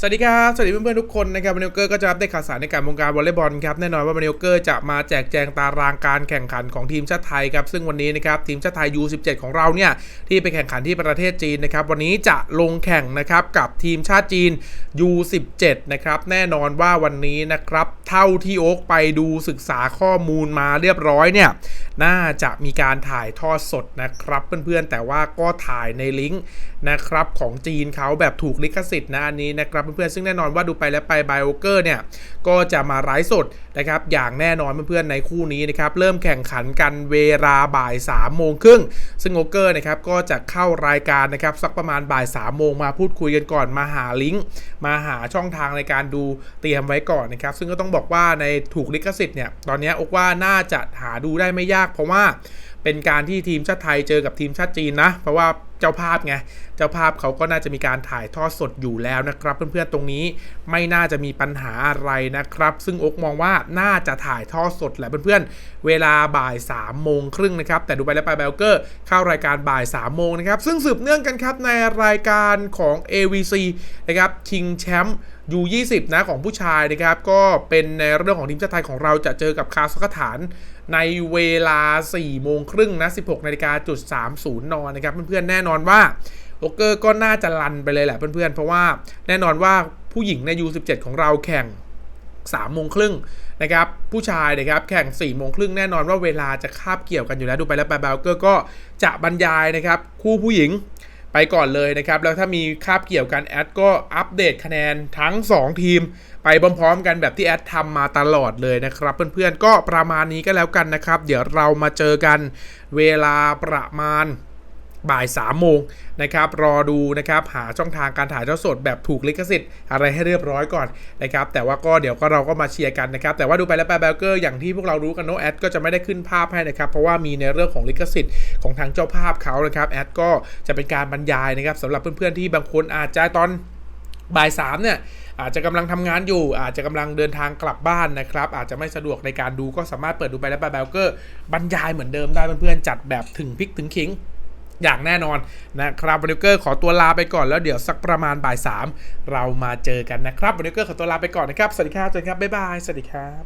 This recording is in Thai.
สวัสดีครับ สวัสดีเพื่อนๆทุกคนนะครับวันนี้เกอร์ก็จะอัปเดตข่าวสารในการวงการวอลเลย์บอลครับแน่นอนว่าวันนี้เกอร์จะมาแจกแจงตารางการแข่งขันของทีมชาติไทยครับซึ่งวันนี้นะครับทีมชาติไทย U17 ของเราเนี่ยที่ไปแข่งขันที่ประเทศจีนนะครับวันนี้จะลงแข่งนะครับกับทีมชาติจีน U17 นะครับแน่นอนว่าวันนี้นะครับเท่าที่โอ๊กไปดูศึกษาข้อมูลมาเรียบร้อยเนี่ยน่าจะมีการถ่ายทอดสดนะครับเพื่อนๆแต่ว่าก็ถ่ายในลิงก์นะครับของจีนเขาแบบถูกลิขสิทธิ์นะอันนี้นะครับเพื่อนๆซึ่งแน่นอนว่าดูไปแล้วไปไบโอเกอร์เนี่ยก็จะมาไร้สดนะครับอย่างแน่นอนเพื่อนๆในคู่นี้นะครับเริ่มแข่งขันกันเวลาบ่าย3ามโมงครึ่งซึ่งโอเกอร์นะครับก็จะเข้ารายการนะครับสักประมาณบ่าย3ามโมงมาพูดคุยกันก่อนมาหาลิงก์มาหาช่องทางในการดูเตรียมไว้ก่อนนะครับซึ่งก็ต้องบอกว่าในถูกลิขสิทธิ์เนี่ยตอนนี้โอกว่าน่าจะหาดูได้ไม่ยาก เพราะว่าเป็นการที่ทีมชาติไทยเจอกับทีมชาติจีนนะ เพราะว่าเจ้าภาพไง เจ้าภาพเขาก็น่าจะมีการถ่ายทอดสดอยู่แล้วนะครับ เพื่อนๆตรงนี้ไม่น่าจะมีปัญหาอะไรนะครับ ซึ่งอกมองว่าน่าจะถ่ายทอดสดแหละเพื่อนๆ เวลาบ่าย3ามโมงครึ่งนะครับ แต่ดูไปแล้วไปเบลเกอร์เข้ารายการบ่าย3ามโมงนะครับ ซึ่งสืบเนื่องกันครับในรายการของ AVC นะครับชิงแชมป์ยู20นะของผู้ชายนะครับ ก็เป็นในเรื่องของทีมชาติไทยของเราจะเจอกับคาซัคสถานในเวลา4โมงครึ่งนะ16นาฬิกาจุด30นนะครับเพื่อนๆแน่นนอนว่าโอเกอร์ก็น่าจะลันไปเลยแหละเพื่อนๆ เพราะว่าแน่นอนว่าผู้หญิงใน U17 ของเราแข่ง3โมงครึ่งนะครับผู้ชายนะครับแข่ง4โมงครึ่งแน่นอนว่าเวลาจะคาบเกี่ยวกันอยู่แล้วดูไปแล้วแบลเกอร์ก็จะบรรยายนะครับคู่ผู้หญิงไปก่อนเลยนะครับ แล้วถ้ามีคาบเกี่ยวกันแอดก็อัปเดตคะแนนทั้ง 2 ทีม ไปพร้อมๆกันแบบที่แอดทำมาตลอดเลยนะครับ เพื่อนๆก็ประมาณนี้ก็แล้วกันนะครับ เดี๋ยวเรามาเจอกันเวลาประมาณ บ่าย3ามโมงนะครับรอดูนะครับหาช่องทางการถ่ายทอดสดแบบถูกลิขสิทธิ์อะไรให้เรียบร้อยก่อนนะครับแต่ว่าก็เดี๋ยวก็เราก็มาเชียร์กันนะครับแต่ว่าดูไปแล้วแปลเบลเกอร์อย่างที่พวกเรารู้กันโนแอดก็จะไม่ได้ขึ้นภาพให้นะครับเพราะว่ามีในเรื่องของลิขสิทธิ์ของทางเจ้าภาพเขานะครับแอดก็จะเป็นการบรรยายนะครับสำหรับเพื่อนๆที่บางคนอาจจะตอนบ่ายสามเนี่ยอาจจะกำลังทำงานอยู่ อาจจะกำลังเดินทางกลับบ้านนะครับ อาจจะไม่สะดวกในการดูก็สามารถเปิดดูไปแล้วแบลเกอร์บรรยายเหมือนเดิมได้เพื่อนๆจัดแบบถึงพริกถึงขิง อย่างแน่นอนนะครับวันนี้เกอร์ขอตัวลาไปก่อนแล้วเดี๋ยวสักประมาณบ่ายสามเรามาเจอกันนะครับวันนี้เกอร์ขอตัวลาไปก่อนนะครับสวัสดีครับจนครับบ๊ายบายสวัสดีครับ